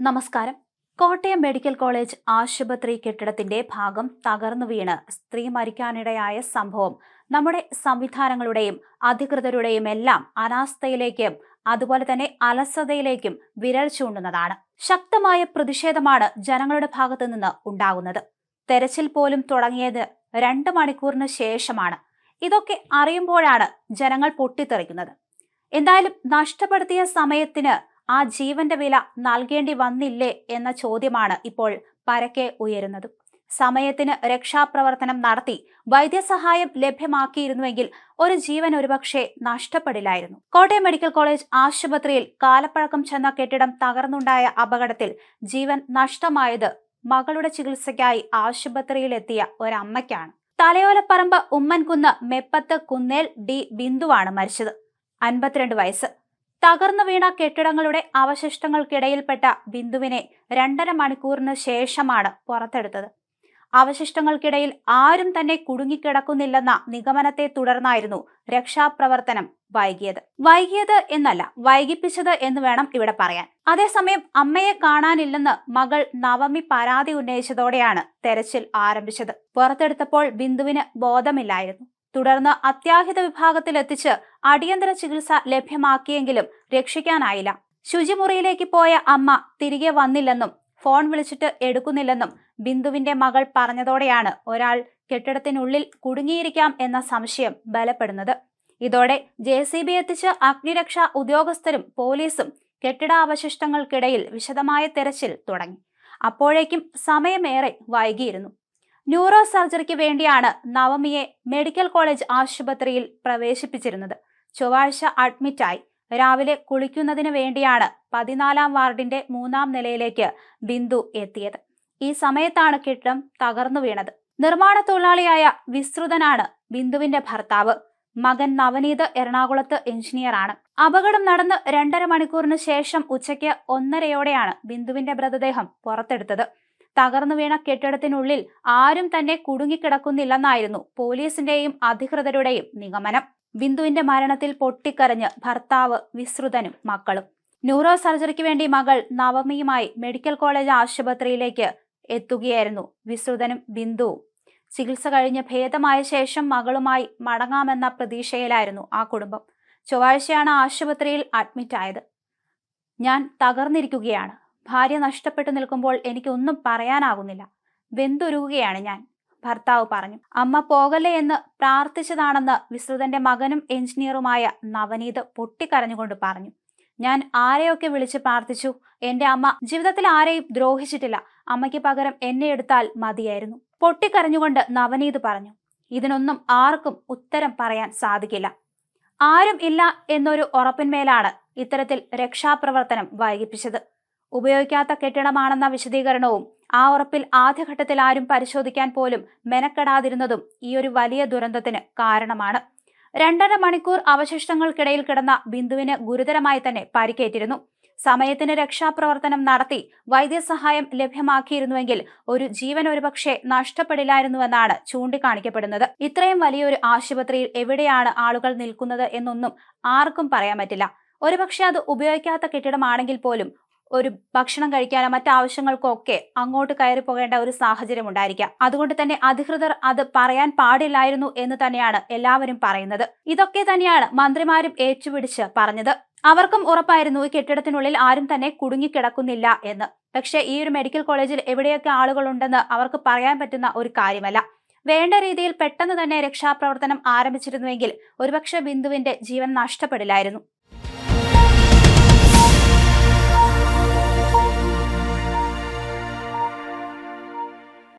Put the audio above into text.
നമസ്കാരം. Kottayam medical college ആശുപത്രി കെട്ടിടത്തിന്റെ ഭാഗം തകർന്നു വീണ് സ്ത്രീ മരിക്കാനിടയായ സംഭവം. നമ്മുടെ സംവിധാനങ്ങളുടെയും അധികൃതരുടെയും എല്ലാം അനാസ്ഥയിലേക്കും അതുപോലെ തന്നെ അലസതയിലേക്കും വിരൽ ചൂണ്ടുന്നതാണ്. ശക്തമായ പ്രതിഷേധമാണ് ജനങ്ങളുടെ ഭാഗത്തു നിന്ന് ഉണ്ടാകുന്നത്. തെരച്ചിൽ പോലും തുടങ്ങിയത് രണ്ട് മണിക്കൂറിന് ശേഷമാണ്. ഇതൊക്കെ അറിയുമ്പോഴാണ് ജനങ്ങൾ പൊട്ടിത്തെറിക്കുന്നത്. എന്തായാലും നഷ്ടപ്പെടുത്തിയ സമയത്തിന് ആ ജീവന്റെ വില നൽകേണ്ടി വന്നില്ലേ എന്ന ചോദ്യമാണ് ഇപ്പോൾ പരക്കെ ഉയരുന്നത്. സമയത്തിന് രക്ഷാപ്രവർത്തനം നടത്തി വൈദ്യസഹായം ലഭ്യമാക്കിയിരുന്നുവെങ്കിൽ ഒരു ജീവൻ ഒരുപക്ഷെ നഷ്ടപ്പെടില്ലായിരുന്നു. കോട്ടയം മെഡിക്കൽ കോളേജ് ആശുപത്രിയിൽ കാലപ്പഴക്കം ചെന്ന കെട്ടിടം തകർന്നുണ്ടായ അപകടത്തിൽ ജീവൻ നഷ്ടമായത് മകളുടെ ചികിത്സയ്ക്കായി ആശുപത്രിയിലെത്തിയ ഒരമ്മയ്ക്കാണ്. തലയോലപ്പറമ്പ് ഉമ്മൻകുന്ന് മെപ്പത്ത് കുന്നേൽ ഡി ബിന്ദുവാണ് മരിച്ചത്. അൻപത്തിരണ്ട് വയസ്സ്. തകർന്നു വീണ കെട്ടിടങ്ങളുടെ അവശിഷ്ടങ്ങൾക്കിടയിൽപ്പെട്ട ബിന്ദുവിനെ രണ്ടര മണിക്കൂറിന് ശേഷമാണ് പുറത്തെടുത്തത്. അവശിഷ്ടങ്ങൾക്കിടയിൽ ആരും തന്നെ കുടുങ്ങിക്കിടക്കുന്നില്ലെന്ന നിഗമനത്തെ തുടർന്നായിരുന്നു രക്ഷാപ്രവർത്തനം വൈകിയത്. വൈകിയത് എന്നല്ല വൈകിപ്പിച്ചത് എന്ന് വേണം ഇവിടെ പറയാൻ. അതേസമയം അമ്മയെ കാണാനില്ലെന്ന് മകൾ നവമി പരാതി ഉന്നയിച്ചതോടെയാണ് തെരച്ചിൽ ആരംഭിച്ചത്. പുറത്തെടുത്തപ്പോൾ ബിന്ദുവിന് ബോധമില്ലായിരുന്നു. തുടർന്ന് അത്യാഹിത വിഭാഗത്തിൽ എത്തിച്ച് അടിയന്തര ചികിത്സ ലഭ്യമാക്കിയെങ്കിലും രക്ഷിക്കാനായില്ല. ശുചിമുറിയിലേക്ക് പോയ അമ്മ തിരികെ വന്നില്ലെന്നും ഫോൺ വിളിച്ചിട്ട് എടുക്കുന്നില്ലെന്നും ബിന്ദുവിന്റെ മകൾ പറഞ്ഞതോടെയാണ് ഒരാൾ കെട്ടിടത്തിനുള്ളിൽ കുടുങ്ങിയിരിക്കാം എന്ന സംശയം ബലപ്പെടുന്നത്. ഇതോടെ ജെ സി ബി എത്തിച്ച് അഗ്നിരക്ഷാ ഉദ്യോഗസ്ഥരും പോലീസും കെട്ടിടാവശിഷ്ടങ്ങൾക്കിടയിൽ വിശദമായ തെരച്ചിൽ തുടങ്ങി. അപ്പോഴേക്കും സമയമേറെ വൈകിയിരുന്നു. ന്യൂറോ സർജറിക്ക് വേണ്ടിയാണ് നവമിയെ മെഡിക്കൽ കോളേജ് ആശുപത്രിയിൽ പ്രവേശിപ്പിച്ചിരുന്നത്. ചൊവ്വാഴ്ച അഡ്മിറ്റായി രാവിലെ കുളിക്കുന്നതിന് വേണ്ടിയാണ് പതിനാലാം വാർഡിന്റെ മൂന്നാം നിലയിലേക്ക് ബിന്ദു എത്തിയത്. ഈ സമയത്താണ് കെട്ടിടം തകർന്നു വീണത്. നിർമ്മാണ തൊഴിലാളിയായ വിസ്തൃതനാണ് ബിന്ദുവിന്റെ ഭർത്താവ്. മകൻ നവനീത് എറണാകുളത്ത് എഞ്ചിനീയറാണ് അപകടം നടന്ന് രണ്ടര മണിക്കൂറിന് ശേഷം ഉച്ചയ്ക്ക് ഒന്നരയോടെയാണ് ബിന്ദുവിന്റെ മൃതദേഹം പുറത്തെടുത്തത്. തകർന്നു വീണ കെട്ടിടത്തിനുള്ളിൽ ആരും തന്നെ കുടുങ്ങിക്കിടക്കുന്നില്ലെന്നായിരുന്നു പോലീസിന്റെയും അധികൃതരുടെയും നിഗമനം. ബിന്ദുവിന്റെ മരണത്തിൽ പൊട്ടിക്കരഞ്ഞ് ഭർത്താവ് വിസ്തൃതനും മക്കളും. ന്യൂറോ സർജറിക്ക് വേണ്ടി മകൾ നവമിയുമായി മെഡിക്കൽ കോളേജ് ആശുപത്രിയിലേക്ക് എത്തുകയായിരുന്നു വിസ്തൃതനും ബിന്ദു ചികിത്സ കഴിഞ്ഞ് ഭേദമായ ശേഷം മകളുമായി മടങ്ങാമെന്ന പ്രതീക്ഷയിലായിരുന്നു ആ കുടുംബം. ചൊവ്വാഴ്ചയാണ് ആശുപത്രിയിൽ അഡ്മിറ്റ് ഞാൻ തകർന്നിരിക്കുകയാണ്. ഭാര്യ നഷ്ടപ്പെട്ടു നിൽക്കുമ്പോൾ എനിക്കൊന്നും പറയാനാകുന്നില്ല. വെന്തുരുകയാണ് ഞാൻ. ഭർത്താവ് പറഞ്ഞു. അമ്മ പോകല്ലേ എന്ന് പ്രാർത്ഥിച്ചതാണെന്ന് വിശ്രുതന്റെ മകനും എഞ്ചിനീയറുമായ നവനീത് പൊട്ടിക്കരഞ്ഞുകൊണ്ട് പറഞ്ഞു. ഞാൻ ആരെയൊക്കെ വിളിച്ച് പ്രാർത്ഥിച്ചു? എന്റെ അമ്മ ജീവിതത്തിൽ ആരെയും ദ്രോഹിച്ചിട്ടില്ല. അമ്മയ്ക്ക് പകരം എന്നെ എടുത്താൽ മതിയായിരുന്നു. പൊട്ടിക്കരഞ്ഞുകൊണ്ട് നവനീത് പറഞ്ഞു. ഇതിനൊന്നും ആർക്കും ഉത്തരം പറയാൻ സാധിക്കില്ല. ആരും ഇല്ല എന്നൊരു ഉറപ്പിന്മേലാണ് ഇത്തരത്തിൽ രക്ഷാപ്രവർത്തനം വൈകിപ്പിച്ചത്. ഉപയോഗിക്കാത്ത കെട്ടിടമാണെന്ന വിശദീകരണവും ആ ഉറപ്പിൽ ആദ്യഘട്ടത്തിൽ ആരും പരിശോധിക്കാൻ പോലും മെനക്കെടാതിരുന്നതും ഈ ഒരു വലിയ ദുരന്തത്തിന് കാരണമാണ്. രണ്ടര മണിക്കൂർ അവശിഷ്ടങ്ങൾക്കിടയിൽ കിടന്ന ബിന്ദുവിന് ഗുരുതരമായി തന്നെ പരിക്കേറ്റിരുന്നു. സമയത്തിന് രക്ഷാപ്രവർത്തനം നടത്തി വൈദ്യസഹായം ലഭ്യമാക്കിയിരുന്നുവെങ്കിൽ ഒരു ജീവൻ ഒരുപക്ഷെ നഷ്ടപ്പെടില്ലായിരുന്നുവെന്നാണ് ചൂണ്ടിക്കാണിക്കപ്പെടുന്നത്. ഇത്രയും വലിയൊരു ആശുപത്രിയിൽ എവിടെയാണ് ആളുകൾ നിൽക്കുന്നത് എന്നൊന്നും ആർക്കും പറയാൻ പറ്റില്ല. ഒരുപക്ഷെ അത് ഉപയോഗിക്കാത്ത കെട്ടിടമാണെങ്കിൽ പോലും ഒരു ഭക്ഷണം കഴിക്കാനോ മറ്റാവശ്യങ്ങൾക്കോ ഒക്കെ അങ്ങോട്ട് കയറി പോകേണ്ട ഒരു സാഹചര്യം ഉണ്ടായിരിക്കാം. അതുകൊണ്ട് തന്നെ അധികൃതർ അത് പറയാൻ പാടില്ലായിരുന്നു എന്ന് തന്നെയാണ് എല്ലാവരും പറയുന്നത്. ഇതൊക്കെ തന്നെയാണ് മന്ത്രിമാരും ഏറ്റുപിടിച്ച് പറഞ്ഞത്. അവർക്കും ഉറപ്പായിരുന്നു ഈ കെട്ടിടത്തിനുള്ളിൽ ആരും തന്നെ കുടുങ്ങിക്കിടക്കുന്നില്ല എന്ന്. പക്ഷേ ഈ ഒരു മെഡിക്കൽ കോളേജിൽ എവിടെയൊക്കെ ആളുകളുണ്ടെന്ന് അവർക്ക് പറയാൻ പറ്റുന്ന ഒരു കാര്യമല്ല. വേണ്ട രീതിയിൽ പെട്ടെന്ന് തന്നെ രക്ഷാപ്രവർത്തനം ആരംഭിച്ചിരുന്നുവെങ്കിൽ ഒരുപക്ഷെ ബിന്ദുവിന്റെ ജീവൻ നഷ്ടപ്പെടില്ലായിരുന്നു.